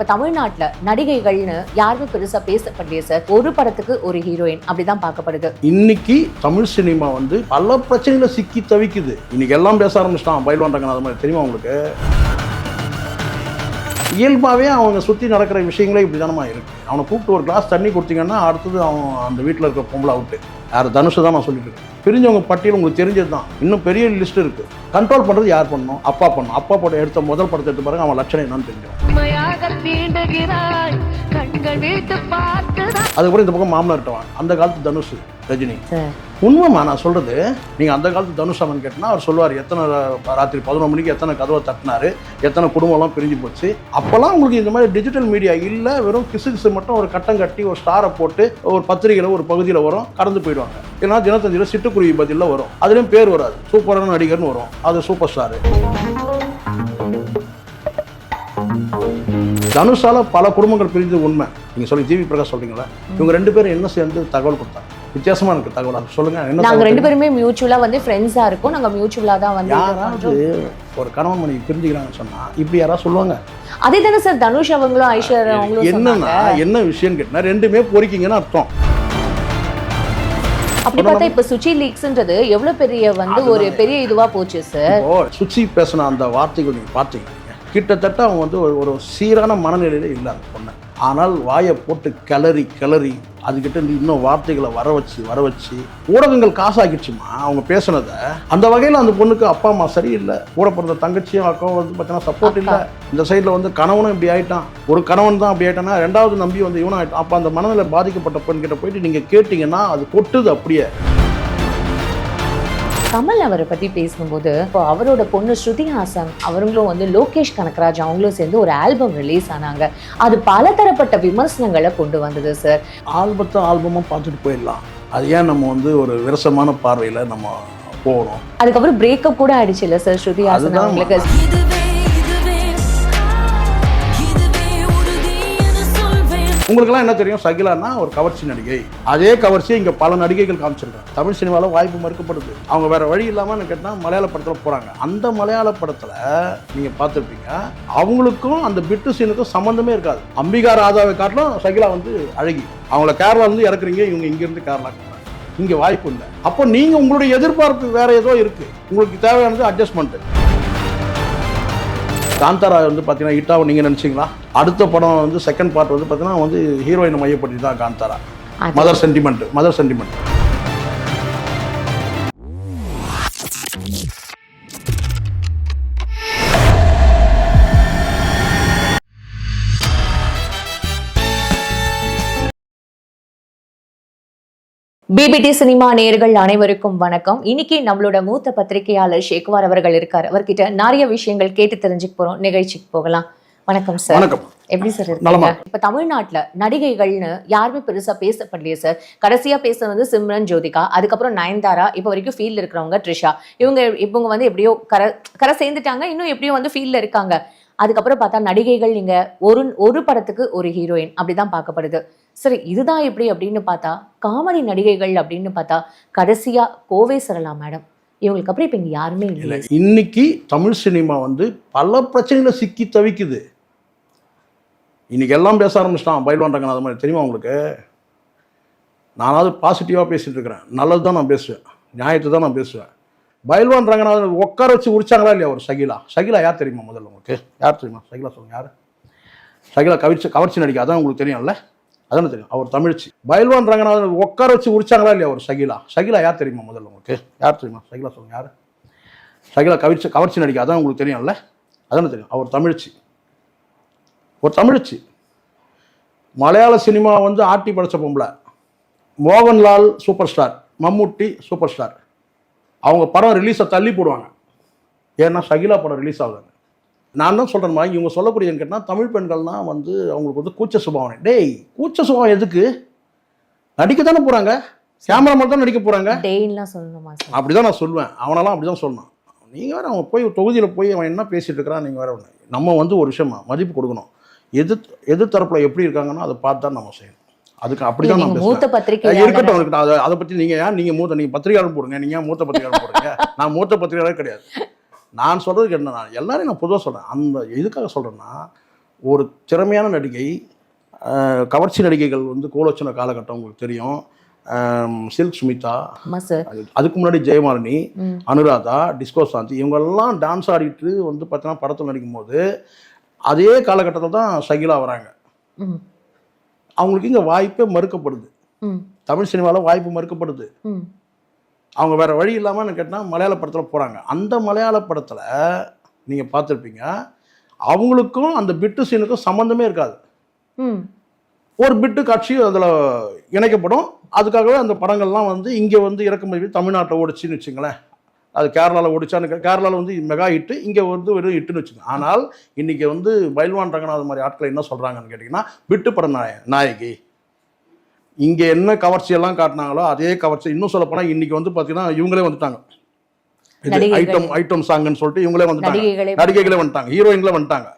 இப்ப தமிழ்நாட்டுல நடிகைகள்னு யாருமே பெருசா பேசப்படலையே சார். ஒரு படத்துக்கு ஒரு ஹீரோயின் அப்படிதான் பார்க்கப்படுது. இன்னைக்கு தமிழ் சினிமா வந்து பல பிரச்சனைகளை சிக்கி தவிக்குது. இன்னைக்கு எல்லாம் பேச ஆரம்பிச்சிட்டான் பயில்வான் ரங்கநாதன் அது மாதிரி. தெரியுமா உங்களுக்கு? இயல்பாகவே அவங்க சுற்றி நடக்கிற விஷயங்களே இப்படி தானமா இருக்குது அவனை கூப்பிட்டு ஒரு கிளாஸ் தண்ணி கொடுத்தீங்கன்னா அடுத்தது அவன் அந்த வீட்டில் இருக்க பொம்பளை அவுட்டு யார் தனுஷு தான் நான் சொல்லிட்டு இருக்கேன். பிரிஞ்சவங்க பட்டியல் உங்களுக்கு தெரிஞ்சது தான். இன்னும் பெரிய லிஸ்ட் இருக்கு. கண்ட்ரோல் பண்ணுறது யார் பண்ணணும்? அப்பா பண்ணணும். அப்பா படம் எடுத்த முதல் படத்தை எடுத்து பாருங்க அவன் லட்சணம் என்னன்னு பார்த்துதான். அதுக்கப்புறம் இந்த பக்கம் மாமனார் வாங்க அந்த காலத்து தனுஷ் ரஜினி. உண்மைமா நான் சொல்றது நீங்க அந்த காலத்து தனுஷ் அவன் கேட்டனா அவர் சொல்லுவார் எத்தனை ராத்திரி பதினொரு மணிக்கு எத்தனை கதவை தட்டினாரு எத்தனை குடும்பம்லாம் பிரிஞ்சு போச்சு. அப்போல்லாம் உங்களுக்கு இந்த மாதிரி டிஜிட்டல் மீடியா இல்லை வெறும் கிசு கிசு மட்டும் ஒரு கட்டம் கட்டி ஒரு ஸ்டாரை போட்டு ஒரு பத்திரிகையில் ஒரு பகுதியில் வரும் கடந்து போயிடுவாங்க. ஏன்னா தினத்தந்தியில் சிட்டுக்குருவி பதிலில் வரும். அதுலேயும் பேர் வராது. சூப்பரான நடிகர்னு வரும். அது சூப்பர் ஸ்டாரு. தனுஷால பல குடும்பங்கள் பிரிஞ்சது உண்மை. நீங்க சொல்லி ஜிவி பிரகாஷ் சொல்றீங்களா? இவங்க ரெண்டு பேரும் என்ன சேர்ந்து தகவல் கொடுத்தாங்க? வித்தியாசமா இருக்கு தகவல். சொல்லுங்க. என்ன நாங்க ரெண்டு பேருமே மியூச்சுவலா வந்து ஃப்ரெண்ட்ஸா இருக்கோம். நாங்க மியூச்சுவலா தான் வந்து யாராவது. ஒரு கணவன் மனைவி பிரிஞ்சுக்கிறாங்கன்னு சொன்னா இப்படி யாராவது சொல்லுவாங்க? அதே தானே சார் தனுஷ் அவங்களும் ஐஸ்வர்யா அவங்களும் என்னன்னா என்ன விஷயம் கேட்டா ரெண்டுமே பொறிக்கிங்கன்னு அர்த்தம். அப்படி பார்த்தா இப்ப சுச்சி லீக்ஸ்ன்றது எவ்வளவு பெரிய வந்து ஒரு பெரிய இதுவா போச்சு சார் சுச்சி பேசின அந்த வார்த்தைகள் நீங்க பார்த்தீங்க நீங்க. கிட்டத்தட்ட அவன் வந்து ஒரு ஒரு சீரான மனநிலையில இல்லை அந்த பொண்ணு ஆனால் வாயை போட்டு கிளறி கிளறி அதுக்கிட்ட இன்னும் வார்த்தைகளை வர வச்சு வர வச்சு ஊடகங்கள் காசாக்கிடுச்சுமா அவங்க பேசுனதை. அந்த வகையில் அந்த பொண்ணுக்கு அப்பா அம்மா சரியில்லை. கூட பிறந்த தங்கச்சியும் அக்காவும் வந்து பார்த்தீங்கன்னா சப்போர்ட் இல்லை. இந்த சைடில் வந்து கணவனும் இப்படி ஆயிட்டான். ஒரு கணவன் தான் அப்படி ஆயிட்டானா ரெண்டாவது நம்பி வந்து இவனும் ஆயிட்டான். அப்போ அந்த மனநிலை பாதிக்கப்பட்ட பெண் கிட்ட போயிட்டு நீங்கள் கேட்டிங்கன்னா அது கொட்டுது அப்படியே. கமல் அவரை பத்தி பேசும்போது இப்போ அவரோட பொண்ணு ஸ்ருதி ஹாசன் அவங்களும் வந்து லோகேஷ் கனகராஜ் அவங்களும் சேர்ந்து ஒரு ஆல்பம் ரிலீஸ் ஆனாங்க. அது பலதரப்பட்ட விமர்சனங்களை கொண்டு வந்தது சார் ஆல்பத்தை ஆல்பமாக பார்த்துட்டு போயிடலாம். அது ஏன் நம்ம வந்து ஒரு விரசமான பார்வையில் நம்ம போகணும் அதுக்கப்புறம் பிரேக்கப் கூட ஆயிடுச்சு இல்ல சார் ஸ்ருதி ஹாசன் அவங்களுக்கு? உங்களுக்குலாம் உங்களுக்கெல்லாம் என்ன தெரியும்? சகிலானா ஒரு கவர்ச்சி நடிகை. அதே கவர்ச்சியை இங்கே பல நடிகைகள் காமிச்சிருக்காங்க. தமிழ் சினிமாவில் வாய்ப்பு மறுக்கப்படுது. அவங்க வேற வழி இல்லாமல் கேட்டால் மலையாள படத்தில் போகிறாங்க அந்த மலையாள படத்தில் நீங்கள் பார்த்துருப்பீங்க அவங்களுக்கும் அந்த பிட்டு சீனுக்கும் சம்மந்தமே இருக்காது. அம்பிகா ராதாவை காட்டிலும் சகிலா வந்து அழகி. அவங்கள கேரளாலேருந்து இறக்குறீங்க இவங்க இங்கேருந்து கேரளா இங்கே வாய்ப்பு இல்லை. அப்போ நீங்கள் உங்களுடைய எதிர்பார்ப்பு வேற ஏதோ இருக்குது உங்களுக்கு தேவையானது அட்ஜஸ்ட்மெண்ட்டு காந்தாரா வந்து பார்த்தீங்கன்னா ஹிட்டாவை நீங்கள் நினச்சிங்களா? அடுத்த படம் வந்து செகண்ட் பார்ட் வந்து பார்த்தீங்கன்னா வந்து ஹீரோயினை மையப்படுத்தி தான் Kantara mother sentiment mother sentiment PPT cinema நேயர்கள் அனைவருக்கும் வணக்கம். இன்னைக்கு நம்மளோட மூத்த பத்திரிகையாளர் ஷேக்வார் அவர்கள் இருக்காரு. அவர்கிட்ட நிறைய விஷயங்கள் கேட்டு தெரிஞ்சுக்க போறோம். நிகழ்ச்சிக்கு போகலாம். வணக்கம் சார் வணக்கம். எப்படி சார். இருக்கீங்க? இப்ப தமிழ்நாட்டுல நடிகைகள்னு யாருமே பெருசா பேசப்படலையே சார் கடைசியா பேசுனது வந்து சிம்ரன் ஜோதிகா. அதுக்கப்புறம் நயன்தாரா. இப்போ வரைக்கும் ஃபீல்ட்ல இருக்கிறவங்க த்ரிஷா. இவங்க இவங்க வந்து எப்படியோ கரை கரை சேர்ந்துட்டாங்க. இன்னும் எப்படியோ வந்து ஃபீல்ட்ல இருக்காங்க. அதுக்கப்புறம் பார்த்தா நடிகைகள் நீங்கள் ஒரு ஒரு படத்துக்கு ஒரு ஹீரோயின் அப்படிதான் பார்க்கப்படுது. சரி இதுதான் எப்படி அப்படின்னு பார்த்தா காமெடி நடிகைகள் அப்படின்னு பார்த்தா கடைசியாக கோவை சரளா மேடம். இவங்களுக்கு அப்புறம் இப்போ இங்கே யாருமே இல்லை. இன்னைக்கு தமிழ் சினிமா வந்து பல பிரச்சனைகளை சிக்கி தவிக்குது. இன்னைக்கு எல்லாம் பேச ஆரம்பிச்சிட்டான் பயில்வான் ரங்கநாதன் அது மாதிரி. தெரியுமா உங்களுக்கு? நானாவது பாசிட்டிவாக பேசிகிட்டு இருக்கிறேன். நல்லது தான் நான் பேசுவேன். நியாயத்தை தான் நான் பேசுவேன். பயில்வான் ரங்கநாதன் உட்கார வச்சு உரிச்சாங்களா இல்லையா ஒரு சகிலா சகிலா யார் தெரியுமா முதல்ல உங்களுக்கு? யார் தெரியுமா? சகிலா சொல்லுங்க யார்? சகிலா கவர்ச்சி கவர்ச்சி நடிக்க அதான் உங்களுக்கு தெரியும்ல? அதானே தெரியும். அவர் தமிழ்ச்சி. பயில்வான் ரங்கநாதன் உட்கார வச்சு உரிச்சாங்களா இல்லையா ஒரு சகிலா சகிலா யார் தெரியுமா முதல்ல உங்களுக்கு? யார் தெரியுமா? சகிலா சொல்லுங்க யார்? சகிலா கவர்ச்சி கவர்ச்சி நடிக்க அதான் உங்களுக்கு தெரியும்ல? அதானே தெரியும். அவர் தமிழ்ச்சி. ஒரு தமிழ்ச்சி. மலையாள சினிமா வந்து ஆட்டி படைச்ச பொம்பளை. Mohanlal super star Mammootty super star அவங்க படம் ரிலீஸை தள்ளி போடுவாங்க. ஏன்னா ஷகிலா படம் ரிலீஸ் ஆகுது. நான் தான் சொல்கிறேன்மா இவங்க சொல்லக்கூடிய கேட்டால் தமிழ் பெண்கள்லாம் வந்து அவங்களுக்கு வந்து கூச்ச சுபாவம். டேய் கூச்ச சுபாவம் எதுக்கு? நடிக்க தானே போகிறாங்க கேமராமேன் தான் நடிக்க போகிறாங்க டெய்லாம் சொல்லணுமா சார்? அப்படிதான் நான் சொல்லுவேன். அவனெல்லாம் அப்படி தான் சொல்லணும் நீங்கள் வேறு அவன் போய் தொகுதியில் போய் அவன் என்ன பேசிட்டு இருக்கிறான் நீங்கள் வேற ஒன்று நம்ம வந்து ஒரு விஷயமா மதிப்பு கொடுக்கணும். எதிர் எதிர்த்தரப்பில் எப்படி இருக்காங்கன்னா அதை பார்த்து தான் நம்ம செய்யணும். அதுக்கு அப்படி தான் நான் மூத்த பத்திரிகையாளர். இருக்கட்டும் இருக்கட்டும். அதை பற்றி நீங்கள் ஏன் நீங்கள் மூத்த நீங்கள் பத்திரிகையாளர் போடுங்க. நீங்கள் மூத்த பத்திரிகையாளர் போடுங்க நான் மூத்த பத்திரிகையாளர் கிடையாது. நான் சொல்கிறதுக்கு என்னன்னா எல்லாரையும் நான் பொதுவாக சொல்கிறேன் அந்த எதுக்காக சொல்கிறேன்னா ஒரு திறமையான நடிகை கவர்ச்சி நடிகைகள் வந்து கோலோச்சன காலகட்டம் உங்களுக்கு தெரியும். சில்க் சுமிதா அதுக்கு முன்னாடி ஜெயமாலினி. அனுராதா டிஸ்கோ சாந்தி இவங்கெல்லாம் டான்ஸ் ஆடிட்டு வந்து பார்த்தீங்கன்னா படத்தில் நடிக்கும் போது அதே காலகட்டத்தில் தான் சகிலா வராங்க. அவங்களுக்கு இங்கே வாய்ப்பே மறுக்கப்படுது. ம். தமிழ் சினிமாவில் வாய்ப்பு மறுக்கப்படுது. அவங்க வேற வழி இல்லாமல் கேட்டால் மலையாள படத்தில் போகிறாங்க அந்த மலையாள படத்தில் நீங்கள் பார்த்துருப்பீங்க அவங்களுக்கும் அந்த பிட்டு சீனுக்கும் சம்மந்தமே இருக்காது. ஒரு பிட்டு காட்சி அதில் இணைக்கப்படும். அதுக்காகவே அந்த படங்கள்லாம் வந்து இங்கே வந்து இறக்குமதி பண்ணி தமிழ்நாட்டில் ஓடிச்சுன்னு வச்சுங்களேன். அது கேரளாவில் ஓடிச்சான்னு கேரளாவில் வந்து மெகா ஹிட்டு இங்கே வந்து வெறும் ஹிட்டுன்னு வச்சுங்க ஆனால் இன்றைக்கி வந்து பைல்வான் ரங்கநாத் மாதிரி ஆட்கள் என்ன சொல்கிறாங்கன்னு கேட்டிங்கன்னா பிட்டு பட நாய நாயகி. இங்கே என்ன கவர்ச்சி எல்லாம் காட்டினாங்களோ அதே கவர்ச்சி. இன்னும் சொல்ல போனால் இன்றைக்கி வந்து பார்த்தீங்கன்னா இவங்களே வந்துட்டாங்க. இது. ஐட்டம் ஐட்டம் சாங்குன்னு சொல்லிட்டு இவங்களே வந்துட்டாங்க. நடிகைகளே வந்துட்டாங்க. ஹீரோயின்களே வந்துட்டாங்க.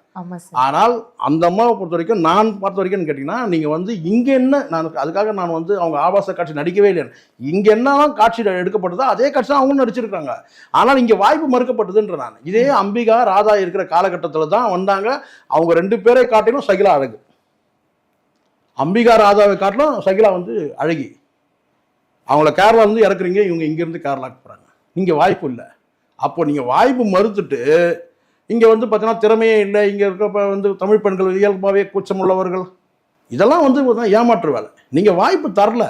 ஆனால் அந்த அம்மாவை பொறுத்த வரைக்கும் நான் பார்த்த வரைக்கும் கேட்டிங்கன்னா நீங்கள் வந்து இங்கே என்ன நான் அதுக்காக நான் வந்து அவங்க ஆபாச காட்சி நடிக்கவே இல்லை இங்கே என்னலாம் காட்சி எடுக்கப்பட்டதோ அதே காட்சி தான் அவங்க நடிச்சிருக்காங்க. ஆனால் இங்கே வாய்ப்பு மறுக்கப்பட்டதுன்ற நான். இதே அம்பிகா ராதா இருக்கிற காலகட்டத்தில் தான் வந்தாங்க. அவங்க ரெண்டு பேரை காட்டிலும் சகிலா அழகு. அம்பிகா ராதாவை காட்டிலும் சகிலா வந்து அழகி. அவங்கள கேரளா இருந்து இறக்குறீங்க இவங்க இங்கேருந்து கேரளாக்கு போகிறாங்க இங்கே வாய்ப்பு இல்லை. அப்போ நீங்கள் வாய்ப்பு மறுத்துட்டு இங்கே வந்து பார்த்தீங்கன்னா திறமையே இல்லை. இங்கே இருக்க வந்து தமிழ் பெண்கள் இயல்பாகவே கூச்சம் உள்ளவர்கள். இதெல்லாம் வந்து ஏமாற்று வேலை. நீங்கள் வாய்ப்பு தரல.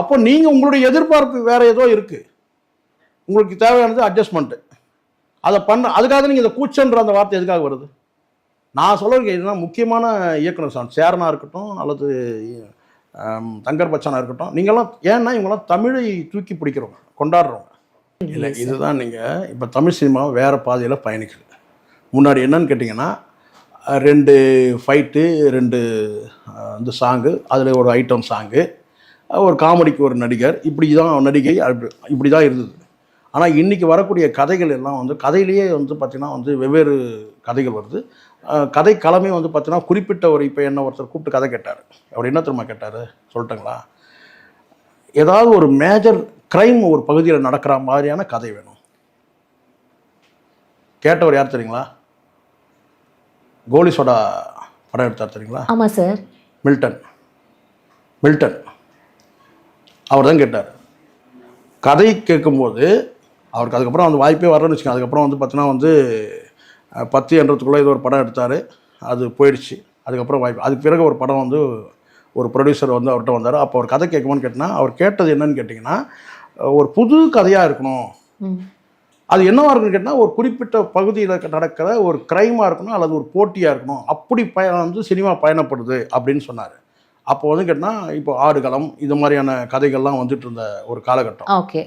அப்போ நீங்கள் உங்களுடைய எதிர்பார்ப்பு வேறு ஏதோ இருக்குது உங்களுக்கு தேவையானது அட்ஜஸ்ட்மெண்ட்டு அதை பண்ண அதுக்காக நீங்கள் இந்த கூச்சன்ற அந்த வார்த்தை எதுக்காக வருது? நான் சொல்ல இதுனா முக்கியமான இயக்குனர் சார் சேரனா இருக்கட்டும் அல்லது தங்கர் பச்சானா இருக்கட்டும் நீங்களாம் ஏன்னா இவங்கெல்லாம் தமிழை தூக்கி பிடிக்கிறவங்க கொண்டாடுறவங்க. இல்லை இதுதான் நீங்கள் இப்போ தமிழ் சினிமா வேறு பாதையில் பயணிக்குது. முன்னாடி என்னன்னு கேட்டிங்கன்னா ரெண்டு ஃபைட்டு ரெண்டு இந்த சாங்கு அதில் ஒரு ஐட்டம் சாங்கு ஒரு காமெடிக்கு ஒரு நடிகர் இப்படி தான் நடிகை அப்படி இப்படி தான் இருந்தது. ஆனால் இன்றைக்கி வரக்கூடிய கதைகள் எல்லாம் வந்து கதையிலேயே வந்து பார்த்திங்கன்னா வந்து வெவ்வேறு கதைகள் வருது. கதை களமே வந்து பார்த்திங்கன்னா குறிப்பிட்ட ஒரு இப்போ என்ன ஒருத்தர் கூப்பிட்டு கதை கேட்டார். அவர் என்ன தெரியுமா கேட்டார்? சொல்லட்டுங்களா? ஏதாவது ஒரு மேஜர் கிரைம் ஒரு பகுதியில் நடக்கிற மாதிரியான கதை வேணும். கேட்டவர் யார் தெரியுங்களா? கோலி சோடா படம் எடுத்தார் தெரியுங்களா? ஆமா சார். மில்டன். மில்டன். அவர் தான் கேட்டார். கதை கேட்கும்போது அவருக்கு அதுக்கப்புறம் அந்த வாய்ப்பே வரலன்னு வச்சுக்கோங்க. அதுக்கப்புறம் வந்து பார்த்தீங்கன்னா வந்து பத்து என்றதுக்குள்ளே ஏதோ ஒரு படம் எடுத்தார். அது போயிடுச்சு. அதுக்கப்புறம் வாய்ப்பு. அதுக்கு பிறகு ஒரு படம் வந்து ஒரு ப்ரொடியூசர் வந்து அவர்கிட்ட வந்தார். அப்போ ஒரு கதை கேட்குமான்னு கேட்டினா அவர் கேட்டது என்னன்னு கேட்டிங்கன்னா ஒரு புது கதையாக இருக்கணும். அது என்னவா இருக்குன்னு கேட்டால் ஒரு குறிப்பிட்ட பகுதியில் நடக்கிற ஒரு க்ரைமாக இருக்கணும் அல்லது ஒரு போட்டியாக இருக்கணும். அப்படி பய வந்து சினிமா பயணப்படுது அப்படின்னு சொன்னார். அப்போ வந்து கேட்டால் இப்போ ஆடுகளம் இது மாதிரியான கதைகள்லாம் வந்துட்டு இருந்த ஒரு காலகட்டம். ஓகே.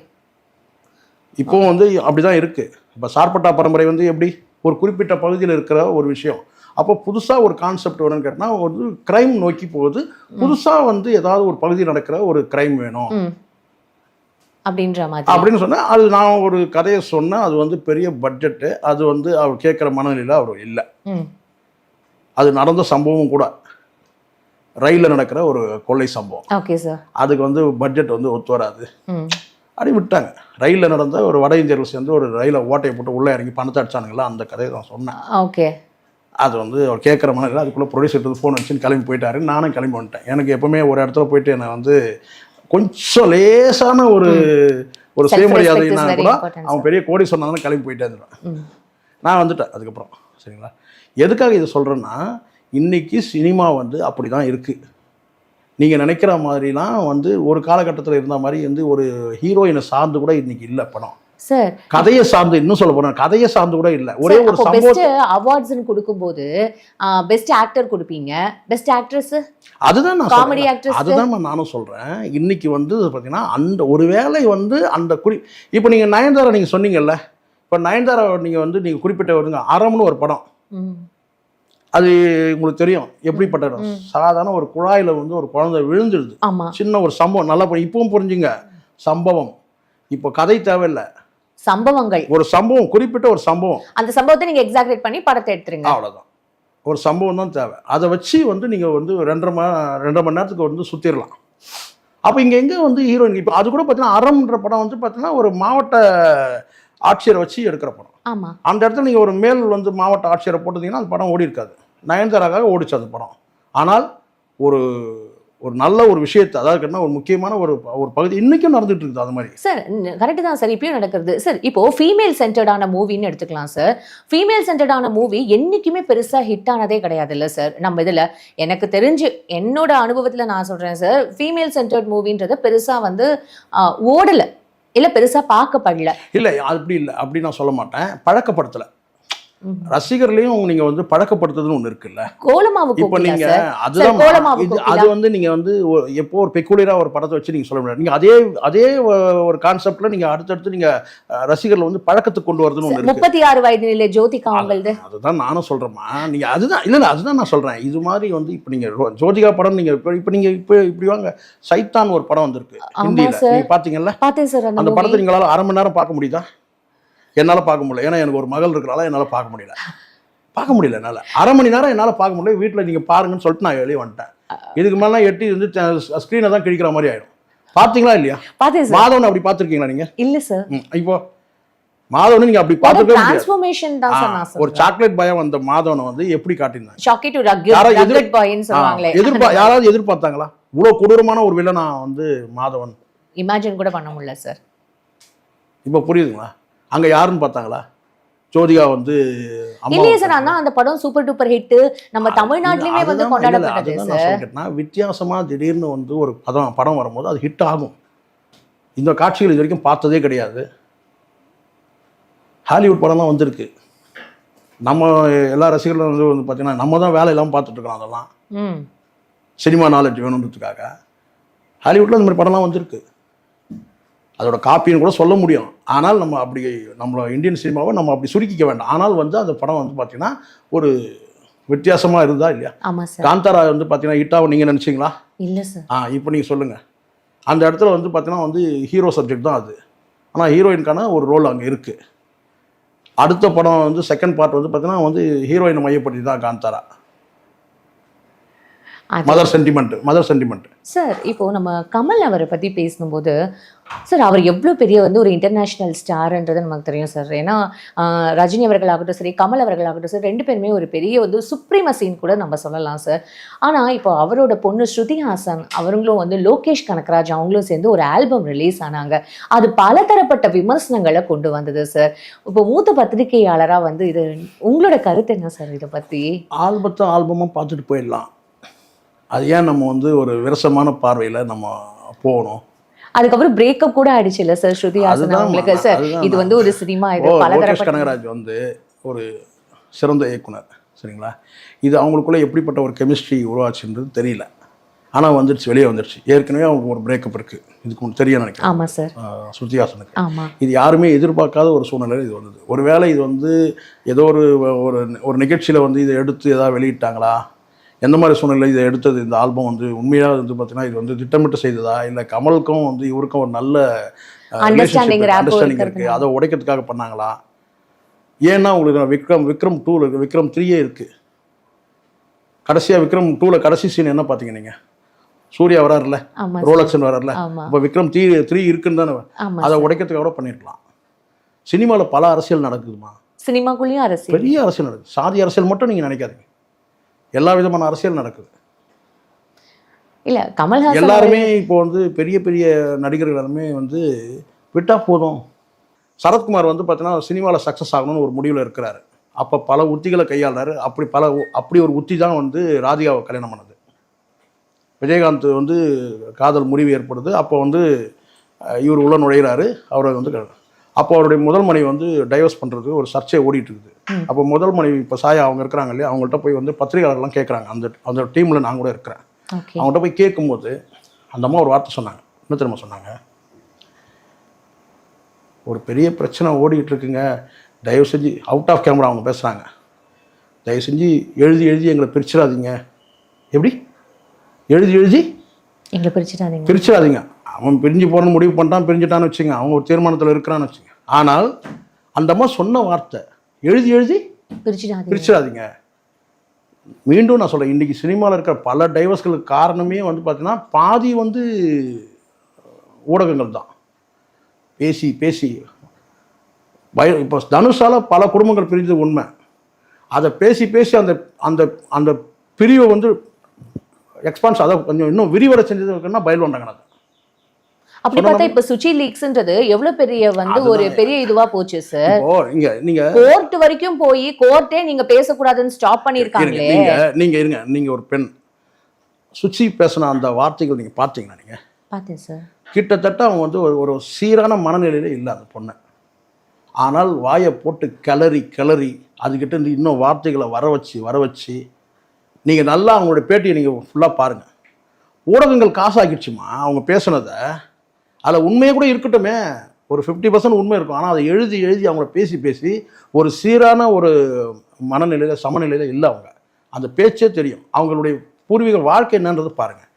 இப்போவும் வந்து அப்படி தான் இருக்குது இப்போ சார்பட்டா பரம்பரை வந்து எப்படி? ஒரு குறிப்பிட்ட பகுதியில் இருக்கிற ஒரு விஷயம். அப்போ புதுசாக ஒரு கான்செப்ட் வரும்னு கேட்டால் ஒரு க்ரைம் நோக்கி போகுது. புதுசாக வந்து ஏதாவது ஒரு பகுதியில் நடக்கிற ஒரு க்ரைம் வேணும். அப்படின்ற மாதிரி. அப்படின்னு சொன்னால் அது நான் ஒரு கதையை சொன்னேன் அது வந்து பெரிய பட்ஜெட்டு அது வந்து அவர் கேட்குற மனநிலையில் அவர் இல்லை. அது நடந்த சம்பவம் கூட ரயிலில் நடக்கிற ஒரு கொள்ளை சம்பவம். ஓகே சார் அதுக்கு வந்து பட்ஜெட் வந்து ஒத்து வராது. அப்படி விட்டாங்க. ரயிலில் நடந்த ஒரு வட இந்தியர்கள் சேர்ந்து ஒரு ரயிலை ஓட்டையை போட்டு உள்ளே இறங்கி பணத்தை அடிச்சானுங்களா அந்த கதையை நான் சொன்னேன். ஓகே அது வந்து அவர் கேட்குற மனநிலை அதுக்குள்ளே ப்ரொடியூசர் ஃபோன் அடிச்சுன்னு கிளம்பி போயிட்டாரு நானும் கிளம்பி வந்துட்டேன். எனக்கு எப்பவுமே ஒரு இடத்துல போயிட்டு என்னை வந்து கொஞ்சம் லேசான ஒரு ஒரு சுயமரியாதைனா கூட அவன் பெரிய கோடி சொன்னாலும் கிளம்பி போயிட்டே இருந்துடுவேன் ம். நான் வந்துட்டேன் அதுக்கப்புறம். சரிங்களா? எதுக்காக இதை சொல்கிறேன்னா இன்னைக்கு சினிமா வந்து அப்படி தான் இருக்குது நீங்கள் நினைக்கிற மாதிரிலாம் வந்து ஒரு காலகட்டத்தில் இருந்த மாதிரி வந்து ஒரு ஹீரோயினை சார்ந்து கூட இன்னைக்கு இல்லை படம். சார் கதையை சார்ந்து இன்னும் சொல்ல போனால் கதையை சார்ந்து கூட இல்லை. ஒரே ஒரு பெஸ்ட் அவார்ட்ஸ்னு கொடுக்கும்போது பெஸ்ட் ஆக்டர் கொடுப்பீங்க. பெஸ்ட் ஆக்ட்ரஸ் அதுதான் நான் காமெடி சொல்றேன். ஆக்ட்ரஸ் அதுதான் நானும் சொல்கிறேன் இன்னைக்கு வந்து பார்த்தீங்கன்னா அந்த ஒரு வேளை வந்து அந்த குறி இப்போ நீங்கள் நயன்தாரா நீங்கள் சொன்னீங்கல்ல இப்போ நயன்தாரா நீங்கள் வந்து நீங்கள் குறிப்பிட்ட வருங்க அறம்னு ஒரு படம். அது உங்களுக்கு தெரியும் எப்படிப்பட்ட சாதாரண ஒரு குழாயில் வந்து ஒரு குழந்தை விழுந்துடுது சின்ன ஒரு சம்பவம் நல்லா புரி- இப்பவும் புரிஞ்சுங்க சம்பவம். இப்போ கதை தேவையில்லை. சம்பவங்கள். ஒரு சம்பவம் குறிப்பிட்ட ஒரு சம்பவம். அந்த சம்பவத்தை நீங்க எக்ஸாக்ரேட் பண்ணி படத்தை எடுத்துருங்க. அவ்வளோதான் ஒரு சம்பவம் தான் தேவை. அதை வச்சு வந்து நீங்கள் வந்து ரெண்டரை மணி ரெண்டரை மணி நேரத்துக்கு வந்து சுற்றிடலாம் அப்போ இங்கே எங்கே வந்து ஹீரோயின் இப்போ அது கூட பார்த்தீங்கன்னா அறம்ன்ற படம் வந்து பார்த்தீங்கன்னா ஒரு மாவட்ட ஆட்சியரை வச்சு எடுக்கிற படம். ஆமா. அந்த இடத்துல நீங்கள் ஒரு மேல் வந்து மாவட்ட ஆட்சியரை போட்டிருந்தீங்கன்னா அந்த படம் ஓடி இருக்காது. நயன்தாராக்காக ஓடிச்சு அந்த படம். ஆனால் ஒரு ஒரு நல்ல ஒரு விஷயத்தை அதாவது என்ன ஒரு முக்கியமான ஒரு ஒரு பகுதி இன்றைக்கும் நடந்துட்டு இருக்குது அது மாதிரி. சார் கரெக்ட் தான் சார் இப்பயும் நடக்கிறது. சார் இப்போ ஃபீமேல் சென்டர்டான மூவின்னு எடுத்துக்கலாம் சார் ஃபீமேல் சென்டர்டான மூவி என்னைக்குமே பெருசா ஹிட் ஆனதே கிடையாது இல்ல சார் நம்ம இதுல எனக்கு தெரிஞ்சு என்னோட அனுபவத்துல நான் சொல்றேன் சார் ஃபீமேல் சென்டர்ட் மூவின்றத பெருசா வந்து ஓடல. இல்ல பெருசா பார்க்கப்படல. இல்லை அப்படி இல்லை. அப்படி நான் சொல்ல மாட்டேன். பழக்கப்படுத்தலை. ம். ரசிகர்லையும் நீங்கள் வந்து பழக்கப்படுத்துறதுன்னு ஒன்று இருக்குல்ல? கோலமாவு இப்போ நீங்க அதுதான். அது வந்து நீங்க வந்து எப்போ ஒரு பெக்குலியரா ஒரு படத்தை வச்சு நீங்க சொல்ல முடியாது. நீங்க அதே அதே ஒரு கான்செப்ட்ல நீங்க அடுத்தடுத்து நீங்க ரசிகர்களை வந்து பழக்கத்துக்கு கொண்டு வரதுன்னு இருக்கு. முப்பத்தி ஆறு வயது நிலை ஜோதிகா அவங்களது. அதுதான் நானும் சொல்றேம்மா. நீங்க அதுதான் இல்ல அதுதான் நான் சொல்றேன். இது மாதிரி வந்து இப்போ நீங்க ஜோதிகா படம் நீங்க இப்போ நீங்க இப்போ இப்படி வாங்க. சைத்தான் ஒரு படம் வந்திருக்கு ஹிந்தியில. நீங்க பாத்தீங்கல்ல பார்த்தேன் சார் அந்த படத்தை நீங்களால அரை மணி நேரம் பார்க்க முடியுதா? என்னால பார்க்க முடியல. ஏன்னா எனக்கு ஒரு மகள் இருக்கிறனால என்னால பார்க்க முடியல. பார்க்க முடியல என்னால. அரை மணி நேரம் என்னால பார்க்க முடியல. வீட்டில் நீங்க பாருங்கன்னு சொல்லிட்டு நான் வெளியே வந்துட்டேன். இதுக்கு மேல எட்டி வந்து ஸ்க்ரீனை தான் கிழிக்கிற மாதிரி ஆயிடும். பாத்தீங்களா இல்லையா? பார்த்தேன் மாதவன் அப்படி பார்த்திருக்கீங்களா நீங்க? இல்ல சார் இப்போ மாதவனை நீங்க அப்படி ஆ, ஒரு சாக்லேட் பயம் வந்த மாதவனை வந்து எப்படி ஆ, எதிர்பா யாராவது எதிர்பார்த்தாங்களா? இவ்வளவு கொடூரமான ஒரு வில்லனா வந்து மாதவன். இமேஜின் கூட பண்ண முடியல சார் இப்போ புரியுதுங்களா? அங்க யாருன்னு பார்த்தாங்களா? ஜோதிகா வந்து இல்லையே சார் அந்த படம் சூப்பர் டூப்பர் ஹிட் நம்ம தமிழ்நாட்டிலுமே வந்து கொண்டாடப்பட்டது நான் சொல்லிட்டேன்னா வித்தியாசமா திடீர்னு வந்து ஒரு படம் படம் வரும்போது அது ஹிட் ஆகும். இந்த காட்சிகள் இது வரைக்கும் பார்த்ததே கிடையாது. ஹாலிவுட் படம்லாம் வந்திருக்கு. நம்ம எல்லா ரசிகர்களும் வந்து வந்து பார்த்தீங்கன்னா நம்ம தான் வேலை இல்லாமல் பார்த்துட்டு இருக்கோம் அதெல்லாம். Cinema knowledge வேணுன்றதுக்காக. ஹாலிவுட்டில் இந்த மாதிரி படம்லாம் வந்திருக்கு. அதோட காப்பின்னு கூட சொல்ல முடியும். ஆனால் நம்ம அப்படி நம்மளோட இந்தியன் சினிமாவை நம்ம அப்படி சுருக்கிக்க வேண்டாம். ஆனால் வந்து அந்த படம் வந்து பார்த்தீங்கன்னா ஒரு வித்தியாசமாக இருந்தா இல்லையா? காந்தாரா வந்து பார்த்தீங்கன்னா ஹிட்டாவை நீங்கள் நினச்சிங்களா? இல்ல சார். ஆ இப்போ நீங்கள் சொல்லுங்கள் அந்த இடத்துல வந்து பார்த்தீங்கன்னா வந்து ஹீரோ சப்ஜெக்ட் தான் அது. ஆனால் ஹீரோயினுக்கான ஒரு ரோல் அங்கே இருக்குது அடுத்த படம் வந்து செகண்ட் பார்ட் வந்து பார்த்தீங்கன்னா வந்து ஹீரோயினை மையப்படுத்தி தான் Kantara. Mother sentiment mother sentiment sir இப்போ நம்ம கமல் அவரை பத்தி பேசும்போது சார் அவர் எவ்வளோ பெரிய வந்து ஒரு இன்டர்நேஷ்னல் ஸ்டார்ன்றது நமக்கு தெரியும் சார் ஏன்னா ரஜினி அவர்களாகட்டும் சரி கமல் அவர்களாகட்டும் சார் ரெண்டு பேருமே ஒரு பெரிய வந்து சுப்ரீமசின்னு கூட நம்ம சொல்லலாம் சார் ஆனா இப்போ அவரோட பொண்ணு ஸ்ருதி ஹாசன் அவங்களும் வந்து லோகேஷ் கனகராஜ் அவங்களும் சேர்ந்து ஒரு ஆல்பம் ரிலீஸ் ஆனாங்க. அது பலதரப்பட்ட விமர்சனங்களை கொண்டு வந்தது சார் இப்போ மூத்த பத்திரிகையாளரா வந்து இது உங்களோட கருத்து என்ன சார் இதை பத்தி? ஆல்பத்தை ஆல்பமாக பார்த்துட்டு போயிடலாம். அது ஏன் நம்ம வந்து ஒரு விரசமான பார்வையில் நம்ம போகணும்? அதுக்கப்புறம் பிரேக்கப் கூட ஆயிடுச்சு இல்ல சார் ஸ்ருதி நான் சார் இது வந்து ஒரு சினிமா இது லோகேஷ் கனகராஜ் வந்து ஒரு சிறந்த இயக்குனர் சரிங்களா? இது அவங்களுக்குள்ள எப்படிப்பட்ட ஒரு கெமிஸ்ட்ரி உருவாச்சுன்றது தெரியல. ஆனால் வந்துடுச்சு வெளியே வந்துடுச்சு ஏற்கனவே அவங்களுக்கு ஒரு பிரேக்கப் இருக்குது இதுக்கு முன்னாடி தெரியும் நினைக்கிறேன். ஆமா சார் ஸ்ருதிஹாசனுக்கு இது யாருமே எதிர்பார்க்காத ஒரு சூழ்நிலையில் இது வந்தது. ஒருவேளை இது வந்து ஏதோ ஒரு ஒரு ஒரு நிகழ்ச்சியில் வந்து இதை எடுத்து ஏதாவது வெளியிட்டாங்களா? எந்த மாதிரி சூழ்நிலை இதை எடுத்தது? இந்த ஆல்பம் வந்து உண்மையாக வந்து பார்த்தீங்கன்னா இது வந்து திட்டமிட்டு செய்ததா? இல்லை கமலுக்கும் வந்து இவருக்கும் ஒரு நல்ல அண்டர்ஸ்டாண்டிங் இருக்குது. அதை உடைக்கிறதுக்காக பண்ணாங்களா? ஏன்னா உங்களுக்கு விக்ரம் விக்ரம் டூவில் இருக்குது விக்ரம் த்ரீயே இருக்குது கடைசியாக விக்ரம் டூவில் கடைசி சீன் என்ன பார்த்தீங்க நீங்கள் சூர்யா சார். ரோலக்ஸன் வராருல்ல? ஆமா. இப்போ விக்ரம் த்ரீ த்ரீ இருக்குன்னு தானே அதை உடைக்கிறதுக்காக கூட பண்ணியிருக்கலாம் சினிமாவில் பல அரசியல் நடக்குதுமா? சினிமாக்குள்ளேயும் அரசியல். பெரிய அரசியல் நடக்குது. சாதி அரசியல் மட்டும் நீங்கள் நினைக்காதீங்க. எல்லா விதமான அரசியல் நடக்குது. இல்ல கமல்ஹாசன் எல்லாருமே இப்போ வந்து பெரிய பெரிய நடிகர்கள் எல்லாருமே வந்து விட்டா போதும். சரத்குமார் வந்து பார்த்தீங்கன்னா சினிமாவில் சக்ஸஸ் ஆகணும்னு ஒரு முடிவில் இருக்கிறாரு. அப்போ பல உத்திகளை கையாளுறாரு. அப்படி பல அப்படி ஒரு உத்தி தான் வந்து ராதிகாவை கல்யாணம் பண்ணது. விஜயகாந்த் வந்து காதல் முறிவு ஏற்படுது. அப்போ வந்து இவர் உள்ள நுழையிறாரு. அவரை வந்து அப்போ அவருடைய முதல் மனைவி வந்து டைவர்ஸ் பண்ணுறது ஒரு சர்ச்சை ஓடிட்டு இருக்குது. அப்போ முதல் மனைவி இப்போ சாயா அவங்க இருக்கிறாங்க இல்லையா? அவங்கள்ட்ட போய் வந்து பத்திரிகையாளர்லாம் கேட்குறாங்க அந்த அந்த டீமில் நான் கூட இருக்கிறேன். அவங்கள்ட்ட போய் கேட்கும்போது அந்த அம்மா ஒரு வார்த்தை சொன்னாங்க. என்ன தெரியுமா சொன்னாங்க? ஒரு பெரிய பிரச்சனை ஓடிக்கிட்டு இருக்குங்க தயவு செஞ்சு அவுட் ஆஃப் கேமரா அவங்க பேசுகிறாங்க தயவு செஞ்சு எழுதி எழுதி எங்களை பிரிச்சிடாதீங்க. எப்படி? எழுதி எழுதி? எங்களை பிரிச்சுட்டாதீங்க பிரிச்சிடாதீங்க. அவன் பிரிஞ்சு போகிறன்னு முடிவு பண்ணிட்டான் பிரிஞ்சுட்டான்னு வச்சுங்க அவங்க ஒரு தீர்மானத்தில் இருக்கிறான்னு வச்சுங்க ஆனால் அந்த அம்மா சொன்ன வார்த்தை எழுதி எழுதி பிரிச்சிடாதீங்க. மீண்டும் நான் சொல்கிறேன் இன்றைக்கி சினிமாவில் இருக்கிற பல டைவர்ஸ்களுக்கு காரணமே வந்து பார்த்தீங்கன்னா பாதி வந்து ஊடகங்கள் தான். பேசி பேசி. பய இப்போ தனுஷால் பல குடும்பங்கள் பிரிஞ்சது உண்மை. அதை பேசி பேசி அந்த அந்த அந்த பிரிவை வந்து எக்ஸ்பான்ஸ் அதை கொஞ்சம் இன்னும் விரிவடை செஞ்சதுன்னா பயில் வந்தாங்க அப்படி பார்த்தா இப்ப சுச்சி லீக்ஸ்ன்றது எவ்வளவு பெரிய வந்து ஒரு. பெரிய இதுவா போச்சு சார் நீங்க கோர்ட் வரைக்கும் போய் கோர்ட்டே நீங்க பேசக்கூடாதுன்னு ஸ்டாப் பண்ணிருக்காங்களே நீங்க நீங்க இருங்க. நீங்க ஒரு பெண். சுச்சி பேசின அந்த வார்த்தைகள் நீங்க பார்த்தீங்களா நீங்க? பார்த்தேன் சார் கிட்டத்தட்ட அவங்க வந்து ஒரு ஒரு சீரான மனநிலையில இல்லை அந்த பொண்ணு. ஆனால் வாயை போட்டு கிளறி கிளறி அதுக்கிட்ட இருந்து இன்னும் வார்த்தைகளை வர வச்சு வர வச்சு நீங்கள் நல்லா அவங்களுடைய பேட்டியை நீங்கள் ஃபுல்லாக பாருங்கள் ஊடகங்கள் காசாக்கிடுச்சுமா அவங்க பேசுனதை? அதில் உண்மையே கூட இருக்கட்டுமே. ஒரு ஃபிஃப்டி பர்சன்ட் உண்மை இருக்கும். ஆனால் அதை எழுதி எழுதி அவங்கள பேசி பேசி ஒரு சீரான ஒரு மனநிலையில் சமநிலையில் இல்லை அவங்க. அந்த பேச்சே தெரியும். அவங்களுடைய பூர்வீக வாழ்க்கை என்னன்றது பாருங்கள்.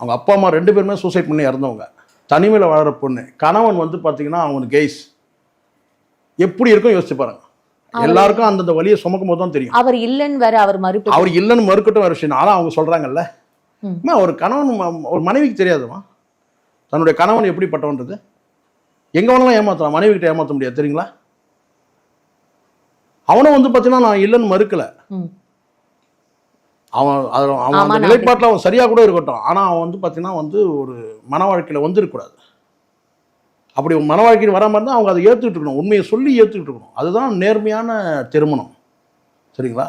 அவங்க அப்பா அம்மா ரெண்டு பேருமே சூசைட் பண்ணி இறந்தவங்க. தனிமையில் வாழற பொண்ணு. கணவன் வந்து பார்த்தீங்கன்னா அவனுக்கு கெய்ஸ் எப்படி இருக்கும் யோசிச்சு பாருங்க. எல்லாருக்கும் அந்தந்த வழியை சுமக்கும் போது தான் தெரியும். அவர் இல்லைன்னு வேற அவர் மறுப்பு அவர் இல்லைன்னு மறுக்கட்டும் வேறு விஷயம். ஆனால் அவங்க. அம்மா, ஒரு கணவன் ஒரு மனைவிக்கு தெரியாதுமா தன்னுடைய கணவன் எப்படிப்பட்டவன்றது? எங்கே வேணாலும் ஏமாற்றலாம் மனைவி கிட்ட ஏமாற்ற முடியாது தெரியுங்களா? அவனும் வந்து பார்த்தீங்கன்னா நான் இல்லைன்னு மறுக்கல. அவன் அவன் அந்த நிலைப்பாட்டில் அவன் சரியாக கூட இருக்கட்டும். ஆனால் அவன் வந்து பார்த்தீங்கன்னா வந்து ஒரு மன வாழ்க்கையில் வந்துருக்கக்கூடாது. அப்படி மன வாழ்க்கையில் வராமல் இருந்தால் அவங்க அதை ஏற்றுக்கிட்டு இருக்கணும். உண்மையை சொல்லி ஏற்றுக்கிட்டு இருக்கணும். அதுதான் நேர்மையான திருமணம். சரிங்களா?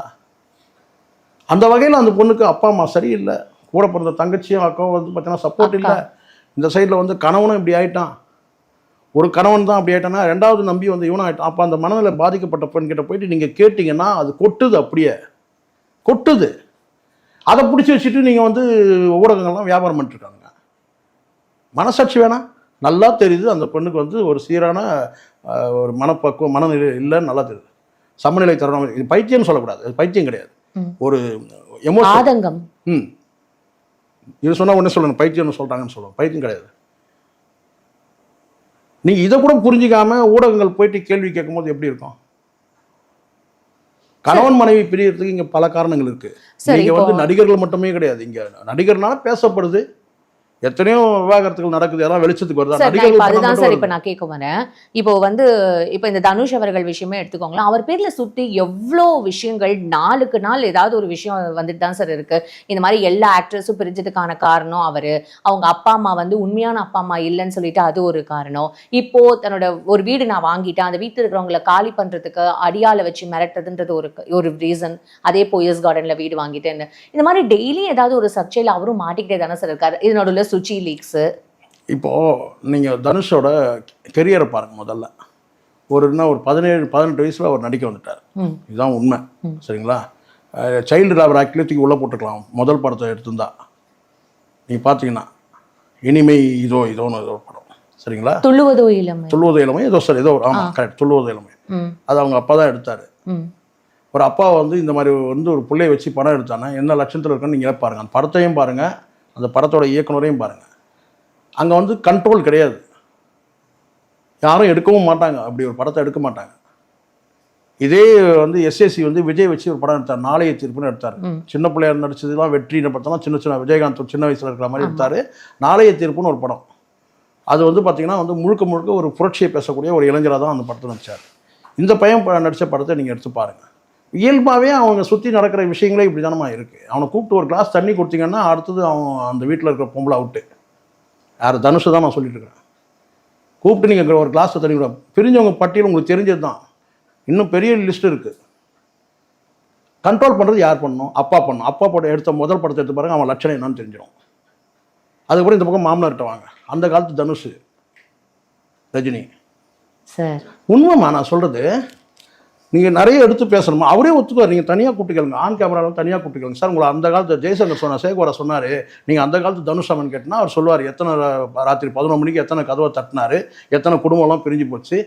அந்த வகையில் அந்த பொண்ணுக்கு அப்பா அம்மா சரியில்லை. கூட பிறந்த தங்கச்சியும் அக்காவும் வந்து பார்த்தீங்கன்னா சப்போர்ட் இல்லை. இந்த சைடில் வந்து கணவனும் இப்படி ஆயிட்டான். ஒரு கணவன் தான் அப்படி ஆயிட்டானா ரெண்டாவது நம்பி வந்து இவனும் ஆயிட்டான். அப்போ அந்த மனநிலை பாதிக்கப்பட்ட பெண்கிட்ட போயிட்டு நீங்கள் கேட்டிங்கன்னா அது கொட்டுது அப்படியே. கொட்டுது. அதை பிடிச்சி வச்சுட்டு நீங்கள் வந்து ஊடகங்கள்லாம் வியாபாரம் பண்ணிட்டுருக்காங்க. மனசாட்சி வேணாம் நல்லா தெரியுது. அந்த பெண்ணுக்கு வந்து ஒரு சீரான ஒரு மனப்பக்குவம் மனநிலை இல்லைன்னு நல்லா தெரியுது. சமநிலை தரணும். இது பைத்தியம்னு சொல்லக்கூடாது. பைத்தியம் கிடையாது. ஒரு எமோஷன் ஆதங்கம். ம். இது சொன்னால் ஒன்றே சொல்லணும் பைத்தியம்னு சொல்கிறாங்கன்னு சொல்லுவோம். பைத்தியம் கிடையாது. நீங்கள் இதை கூட புரிஞ்சிக்காம ஊடகங்கள் போயிட்டு கேள்வி கேட்கும்போது எப்படி இருக்கும்? கணவன் மனைவி பிரியறதுக்கு இங்க பல காரணங்கள் இருக்கு. சரி, நீங்க இப்போ- வந்து நடிகர்கள் மட்டுமே கிடையாது. இங்க நடிகர்னால பேசப்படுது. எத்தனையோ விவாகரத்துகள் நடக்குது எல்லாம் வெளிச்சத்துக்கு வருதா. நடிகர்கள் அதுதான் சார். இப்ப நான் கேட்க வரேன் இப்போ வந்து இப்போ இந்த தனுஷ் அவர்கள் விஷயமே எடுத்துக்கோங்களேன். அவர் பேர்ல சுத்தி எவ்வளோ விஷயங்கள் நாளுக்கு நாள் ஏதாவது ஒரு விஷயம் வந்துட்டு தான் சார் இருக்கு. இந்த மாதிரி எல்லா ஆக்ட்ரஸும் பிரிஞ்சதுக்கான காரணம் அவரு. அவங்க அப்பா அம்மா வந்து உண்மையான அப்பா அம்மா இல்லைன்னு சொல்லிட்டு அது ஒரு காரணம். இப்போ தன்னோட ஒரு வீடு நான் வாங்கிட்டேன். அந்த வீட்டில் இருக்கிறவங்கள காலி பண்றதுக்கு அடியால வச்சு மிரட்டுறதுன்றது ஒரு ஒரு ரீசன் அதே போயஸ் கார்டன்ல வீடு வாங்கிட்டேன்னு. இந்த மாதிரி டெய்லி ஏதாவது ஒரு சர்ச்சையில் அவரும் மாட்டிக்கிட்டே தானே சார் இருக்காரு. இது நடுவில் சுச்சி லீக்ஸ். இப்போ நீங்க தனுஷோட கெரியரை பாருங்க முதல்ல. ஒரு என்ன ஒரு பதினேழு பதினெட்டு வயசுல அவர் நடிக்க வந்துட்டார். இதுதான் உண்மை. சரிங்களா? சைல்டு லேபர் ஆக்ட்லேயே தூக்கி உள்ளே போட்டுக்கலாம் முதல் படத்தை எடுத்திருந்தா. நீங்கள் பார்த்தீங்கன்னா இனிமை இதோ இதோன்னு ஏதோ ஒரு படம். சரிங்களா? துள்ளுவதோ இளமை. துள்ளுவது இளமை ஏதோ சார் ஏதோ ஒரு ஆமாம் கரெக்ட் துள்ளுவது இளமை. அது அவங்க அப்பா தான் எடுத்தார். ஒரு அப்பா வந்து இந்த மாதிரி வந்து ஒரு பிள்ளைய வச்சு படம் எடுத்தானா என்ன லட்சத்தில் இருக்குன்னு நீங்களே பாருங்கள் அந்த படத்தையும் பாருங்கள் அந்த படத்தோட இயக்குனரையும் பாருங்கள் அங்கே வந்து கண்ட்ரோல் கிடையாது. யாரும் எடுக்கவும் மாட்டாங்க. அப்படி ஒரு படத்தை எடுக்க மாட்டாங்க. இதே வந்து எஸ்எஸ்சி வந்து விஜய் வச்சு ஒரு படம் எடுத்தார். நாளைய தீர்ப்புன்னு எடுத்தார். சின்ன பிள்ளையார் நடிச்சதுலாம் வெற்றின்னு பார்த்தோம்னா சின்ன சின்ன விஜயகாந்த் சின்ன வயசில் இருக்கிற மாதிரி எடுத்தார். நாளைய தீர்ப்புன்னு ஒரு படம். அது வந்து பார்த்தீங்கன்னா வந்து முழுக்க முழுக்க ஒரு புரட்சியை பேசக்கூடிய ஒரு இளைஞராக தான் அந்த படத்தை நடிச்சார். இந்த பையன் நடிச்ச படத்தை நீங்கள் எடுத்து பாருங்கள் இயல்பாகவே அவங்க சுற்றி நடக்கிற விஷயங்களே இப்படி தானமா இருக்குது அவனை கூப்பிட்டு ஒரு கிளாஸ் தண்ணி கொடுத்தீங்கன்னா அடுத்தது அவன் அந்த வீட்டில் இருக்கிற பொம்பளை அவுட்டு யார் தனுஷு தான் நான் சொல்லிட்டு இருக்கிறேன். கூப்பிட்டு நீங்கள் ஒரு கிளாஸ் தண்ணி கூட பிரிஞ்சவங்க பட்டியல் உங்களுக்கு தெரிஞ்சது தான் இன்னும் பெரிய லிஸ்ட் இருக்குது கண்ட்ரோல் பண்ணுறது யார் பண்ணணும்? அப்பா பண்ணணும். அப்பா படம் எடுத்த முதல் படத்தை எடுத்து பாருங்க அவன் லட்சணம் என்னன்னு தெரிஞ்சிடும். அதுக்கப்புறம் இந்த பக்கம் மாமனார்கிட்ட வாங்க. அந்த காலத்து தனுஷ் ரஜினி. சார். உண்மைமா நான் சொல்கிறது நீங்கள் நிறைய எடுத்து பேசணுமா? அவரே ஒத்துக்குவார். நீங்கள் தனியாக கூப்பிட்டுக்கலுங்க ஆன் கேமராவில் தனியாக கூப்பிட்டுக்கலுங்க சார் உங்களை அந்த காலத்தில் ஜெய்சங்கர் சொன்ன சேகோரா சொன்னார். நீங்கள் அந்த காலத்து தனுஷாமன் கேட்டினா அவர் சொல்லுவார் எத்தனை ராத்திரி பதினொரு மணிக்கு எத்தனை கதவை தட்டினாரு எத்தனை குடும்பம்லாம் பிரிஞ்சு போச்சு.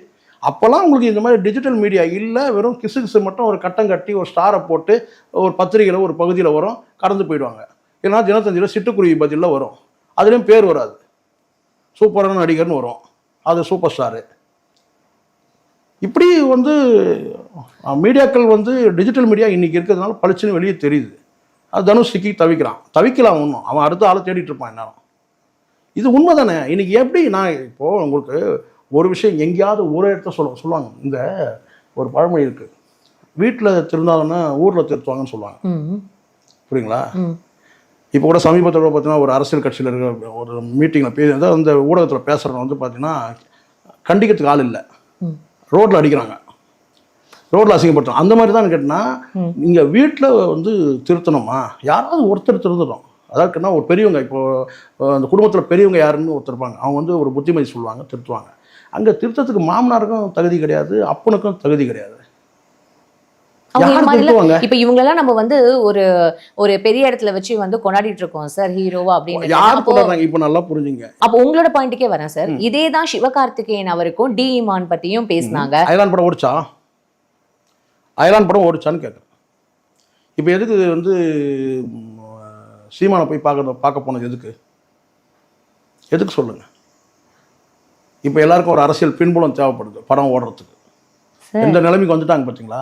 அப்போல்லாம் உங்களுக்கு இந்த மாதிரி டிஜிட்டல் மீடியா இல்லை வெறும் கிசு கிசு மட்டும் ஒரு கட்டம் கட்டி ஒரு ஸ்டாரை போட்டு ஒரு பத்திரிகையில் ஒரு பகுதியில் வரும் கடந்து போயிடுவாங்க. ஏன்னா தினத்தந்தியில் சிட்டுக்குருவி பதிலில் வரும். அதுலேயும் பேர் வராது. சூப்பரான நடிகர்னு வரும். அது சூப்பர் ஸ்டாரு இப்படி வந்து மீடியாக்கள் வந்து டிஜிட்டல் மீடியா இன்னைக்கு இருக்கிறதுனால பளிச்சுன்னு வெளியே தெரியுது. அது தனுஷ் சிக்கி தவிக்கிறான். தவிக்கலாம் ஒன்றும் அவன் அடுத்த ஆளை தேடிட்டு இருப்பான் என்னாலும் இது உண்மை தானே இன்னைக்கு எப்படி நான் இப்போது உங்களுக்கு ஒரு விஷயம் எங்கேயாவது ஒரு இடத்த சொல்ல சொல்லுவாங்க. இந்த ஒரு பழமொழி இருக்குது வீட்டில் திருந்தாங்கன்னா ஊரில் திருத்துவாங்கன்னு சொல்லுவாங்க. புரியுங்களா? இப்போ கூட சமீபத்தில் பார்த்தீங்கன்னா ஒரு அரசியல் கட்சியில் இருக்கிற ஒரு மீட்டிங்கில் பே அந்த ஊடகத்தில் பேசுகிறவங்க வந்து பார்த்தீங்கன்னா கண்டிக்கிறதுக்கு ஆள் இல்லை. ரோட்டில் அடிக்கிறாங்க. ரோட்டில் அசிங்கப்படுத்தும் அந்த மாதிரி தான் கேட்டினா நீங்கள் வீட்டில் வந்து திருத்தணுமா? யாராவது ஒருத்தர் திருந்தணும் அதாவதுன்னா ஒரு பெரியவங்க இப்போ அந்த குடும்பத்தில் பெரியவங்க யாருன்னு ஒருத்தர் இருப்பாங்க. அவங்க வந்து ஒரு புத்திமதி சொல்லுவாங்க திருத்துவாங்க. அங்கே திருத்தத்துக்கு மாமனாருக்கும் தகுதி கிடையாது அப்பனுக்கும் தகுதி கிடையாது. அவங்க மாதிரிலாம் இப்ப இவங்களெல்லாம் நம்ம வந்து ஒரு ஒரு பெரிய இடத்துல வச்சு வந்து கொண்டாடிட்டு இருக்கோம் சார் ஹீரோவா அப்படின்னு யார் கொண்டாடுறாங்க? இப்போ நல்லா புரிஞ்சுங்க. அப்போ உங்களோட பாயிண்ட்டுக்கே வரேன் சார் இதே தான் சிவகார்த்திகேயன் அவருக்கும் டி இமான் பத்தியும் பேசினாங்க. அயலான் படம் ஓடிச்சா? அயலான் படம் ஓடிச்சான்னு கேட்குறேன் இப்போ எதுக்கு வந்து சீமானை போய் பார்க்க பார்க்க போனது எதுக்கு? எதுக்கு சொல்லுங்க? இப்போ எல்லாருக்கும் ஒரு அரசியல் பின்புலம் தேவைப்படுது படம் ஓடுறதுக்கு. எந்த நிலைமைக்கு வந்துட்டாங்க பார்த்தீங்களா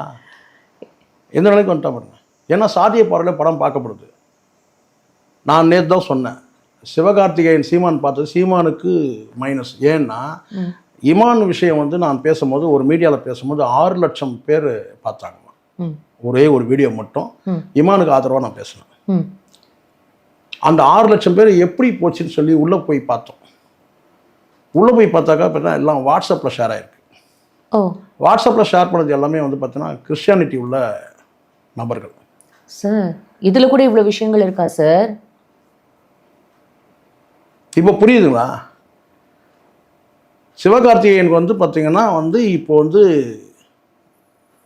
எந்த நிலைமைக்கு வந்துட்டா பாருங்க. ஏன்னா சாதிய பார்வையில் படம் பார்க்கப்படுது. நான் நேற்று தான் சொன்னேன். சிவகார்த்திகேயன் சீமான் பார்த்தது சீமானுக்கு மைனஸ் ஏன்னா. இமான் விஷயம் வந்து நான் பேசும்போது ஒரு மீடியாவில் பேசும்போது ஆறு லட்சம் பேர் பார்த்தாங்க. ம். ஒரே ஒரு வீடியோ மட்டும். இமானுக்கு ஆதரவாக நான் பேசினேன். அந்த ஆறு லட்சம் பேர் எப்படி போச்சுன்னு சொல்லி உள்ளே போய் பார்த்தோம். உள்ளே போய் பார்த்தாக்கா பார்த்தா எல்லாம் வாட்ஸ்அப்பில் ஷேர் ஆயிருக்கு. ஓ. வாட்ஸ்அப்பில் ஷேர் பண்ணது எல்லாமே வந்து பார்த்தீங்கன்னா கிறிஸ்டியானிட்டி உள்ள நபர்கள். சார் இதுல கூட இவ்வளவு விஷயங்கள் இருக்கா சார் இப்போ புரியுதுங்களா? சிவகார்த்திகேயனுக்கு வந்து பார்த்தீங்கன்னா வந்து இப்போ வந்து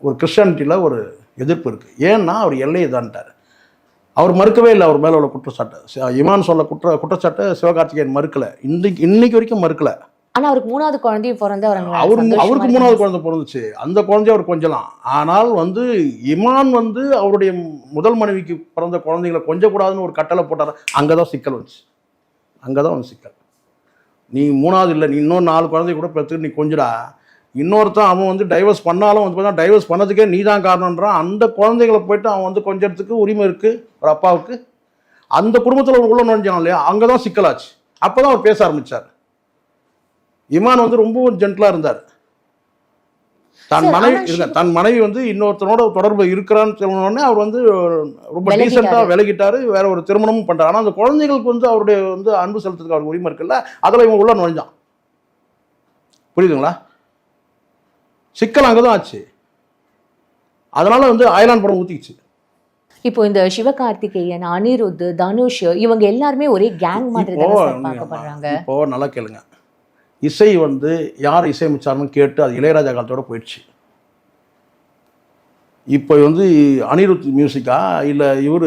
ஒரு கிறிஸ்டியானிட்டியில் ஒரு எதிர்ப்பு இருக்குது ஏன்னா அவர் எல்லையை தான்ட்டார் அவர் மறுக்கவே இல்லை அவர் மேலே உள்ள குற்றச்சாட்டை. இமான் சொல்ல குற்ற குற்றச்சாட்டை சிவகார்த்திகேயன் மறுக்கலை. இன்னைக்கு இன்னைக்கு வரைக்கும் மறுக்கலை. ஆனா அவருக்கு மூணாவது குழந்தையும் பிறந்து அவர் அவர் அவருக்கு மூணாவது குழந்தை பிறந்துச்சு. அந்த குழந்தைய அவர் கொஞ்சலாம். ஆனால் வந்து இமான் வந்து அவருடைய முதல் மனைவிக்கு பிறந்த குழந்தைகளை கொஞ்சக்கூடாதுன்னு ஒரு கட்டளை போட்டார்? அங்கே தான் சிக்கல் வந்துச்சு. அங்கே தான் வந்து சிக்கல். நீ மூணாவது இல்லை நீ இன்னும் நாலு குழந்தை கூட பெற்று நீ கொஞ்சடா. இன்னொருத்தன் அவன் வந்து டைவர்ஸ் பண்ணாலும் வந்து பார்த்தா டைவர்ஸ் பண்ணதுக்கே நீ தான் காரணன்றான் அந்த குழந்தைகளை போயிட்டு அவன் வந்து கொஞ்சறதுக்கு உரிமை இருக்குது ஒரு அப்பாவுக்கு. அந்த குடும்பத்தில் உள்ள நுழைஞ்சான் இல்லையா? அங்கே தான் சிக்கலாச்சு. அப்போ தான் அவர் பேச ஆரம்பிச்சார். இமான் வந்து ரொம்பவும் ஜென்டலாக இருந்தார். தன் மனைவி தன் மனைவி வந்து இன்னொருத்தனோட தொடர்பு இருக்கிறான்னு சொன்ன உடனே அவர் வந்து ரொம்ப. டீசெண்டாக விலகிட்டாரு வேற ஒரு திருமணமும் பண்றாரு. ஆனால் அந்த குழந்தைகளுக்கு வந்து அவருடைய வந்து அன்பு செலுத்துறதுக்கு அவருக்கு உரிமை இருக்குல்ல அதில் இவன் உள்ள நுழைஞ்சான். புரியுதுங்களா? சிக்கல் அங்கே தான் ஆச்சு. அதனால வந்து அயலான் படம் ஊத்திக்கிச்சு. இப்போ இந்த சிவகார்த்திகேயன் அனிருத் தனுஷ் இவங்க எல்லாருமே ஒரே கேங் மாதிரி இப்போ நல்லா கேளுங்க. இசை வந்து யார் இசையமைச்சாருன்னு கேட்டு அது இளையராஜா காலத்தோட போயிடுச்சு. இப்போ வந்து அனிருத் மியூசிக்கா இல்லை இவர்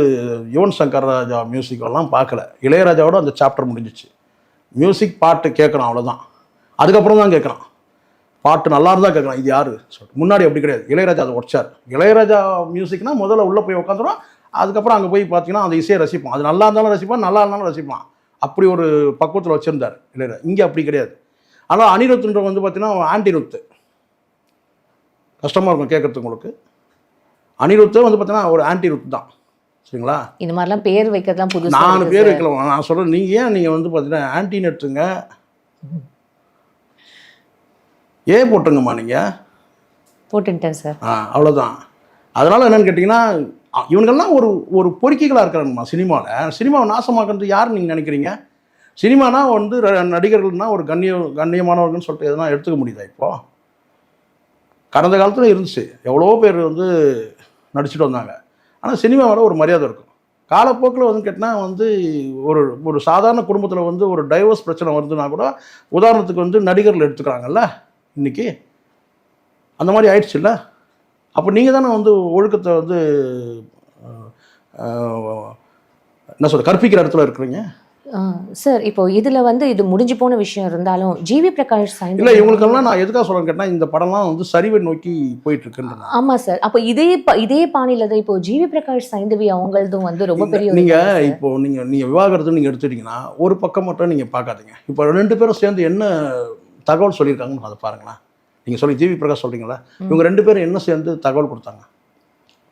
யுவன் சங்கர் ராஜா மியூசிக்கெல்லாம் பார்க்கல. இளையராஜாவோட அந்த சாப்டர் முடிஞ்சிச்சு. மியூசிக் பாட்டு கேட்குறான் அவ்வளோதான் அதுக்கப்புறம் தான் கேட்குறான் பாட்டு நல்லா இருந்தால் கேட்குறான் இது யார்? சொல்லிட்டு. முன்னாடி அப்படி கிடையாது. இளையராஜா அதை உடச்சார். இளையராஜா மியூசிக்னா முதல்ல உள்ளே போய் உட்காந்துடும் அதுக்கப்புறம் அங்கே போய் பார்த்தீங்கன்னா அந்த இசையை ரசிப்பான். அது நல்லா இருந்தாலும் ரசிப்பான் நல்லா இருந்தாலும் ரசிப்பான். அப்படி ஒரு பக்குவத்தில் வச்சுருந்தார் இளையராஜா. இங்கே அப்படி கிடையாது. ஆனால் அனிருத்துன்ற வந்து பார்த்தீங்கன்னா ஆன்டி ருத்து கஷ்டமாக இருக்கும் கேட்குறதுக்கு உங்களுக்கு. அனிருத்து வந்து பார்த்தீங்கன்னா ஒரு ஆன்டி ருத்து தான். சரிங்களா? இந்த மாதிரிலாம் பேர் வைக்கிறதுலாம் புதுசா நாலு இருக்கு பேர் சார். வைக்கலாம். நான் சொல்கிறேன் நீங்கள் ஏன் நீங்கள் வந்து பார்த்தீங்கன்னா ஆன்டி நெட்டுங்க? ஏ போட்டுங்கம்மா நீங்கள் போட்டுட்டேன் சார். ஆ அவ்வளோதான் அதனால் என்னன்னு கேட்டிங்கன்னா இவனுங்கெல்லாம் ஒரு ஒரு பொறுக்கிகளாக இருக்கிறாங்கம்மா சினிமாவில் சினிமாவை நாசமாக்குறது யார் நீங்கள் நினைக்கிறீங்க? சினிமானா வந்து நடிகர்கள்னா ஒரு கண்ணிய கண்ணியமானவர்கள்னு சொல்லிட்டு எதனா எடுத்துக்க முடியுதா இப்போ? கடந்த காலத்தில் இருந்துச்சு. எவ்வளோ பேர் வந்து நடிச்சுட்டு வந்தாங்க. ஆனால் சினிமாவில் ஒரு மரியாதை இருக்கும். காலப்போக்கில் வந்து கேட்டால் வந்து ஒரு ஒரு சாதாரண குடும்பத்தில் வந்து ஒரு டைவர்ஸ் பிரச்சனை வருதுன்னா கூட உதாரணத்துக்கு வந்து நடிகர்கள் எடுத்துக்கிறாங்கல்ல இன்றைக்கி அந்த மாதிரி ஆயிடுச்சுல்ல? அப்போ நீங்கள் தானே வந்து ஒழுக்கத்தை வந்து என்ன சொல்ற கற்பிக்கிற இடத்துல இருக்கிறீங்க? சார் இப்போ இதுல வந்து இது முடிஞ்சு போன விஷயம் இருந்தாலும் ஜிவி பிரகாஷ் சைன் இல்லை இவங்களுக்கெல்லாம் நான் எதுக்காக சொல்கிறேன்னு கேட்டால் இந்த படம்லாம் வந்து சரிவை நோக்கி போயிட்டு இருக்குன்றேன் ஆமா சார் அப்போ இதே இதே பாணியில தான் இப்போ ஜிவி பிரகாஷ் சைந்தவி அவங்களதும் வந்து ரொம்ப பெரிய ஒரு நீங்க கதை சார். இப்போ நீங்க நீங்க விவாகரத்து நீங்க எடுத்துட்டீங்கன்னா ஒரு பக்கம் மட்டும் நீங்க பார்க்காதீங்க. இப்போ ரெண்டு பேரும் சேர்ந்து என்ன தகவல் சொல்லியிருக்காங்கன்னு அதை பாருங்களேன். நீங்க சொல்லி ஜிவி பிரகாஷ் சொல்றீங்களா இவங்க ரெண்டு பேரும் என்ன சேர்ந்து தகவல் கொடுத்தாங்க?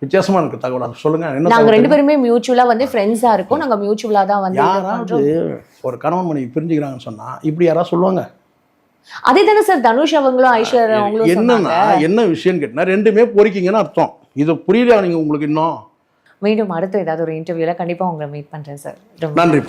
வித்தியாசமா இருக்கு தகவல். அது சொல்லுங்க என்ன நாங்க ரெண்டு பேருமே மியூச்சுவலா வந்து ஃப்ரெண்ட்ஸா இருக்கோம். நாங்க மியூச்சுவலா தான் வந்து யாராவது. ஒரு கணவன் மனைவி பிரிஞ்சுக்கிறாங்கன்னு சொன்னா இப்படி யாராவது சொல்லுவாங்க? அதே தானே சார் தனுஷ் அவங்களும் ஐஸ்வர்யா அவங்களும் என்னன்னா என்ன விஷயம்னு கேட்டினா ரெண்டுமே பொறிக்கிங்கன்னு அர்த்தம். இது புரியலையா நீங்கள் உங்களுக்கு இன்னும்? மீண்டும் அடுத்த ஏதாவது ஒரு இன்டர்வியூல கண்டிப்பா உங்களை மீட் பண்றேன் சார். நன்றி.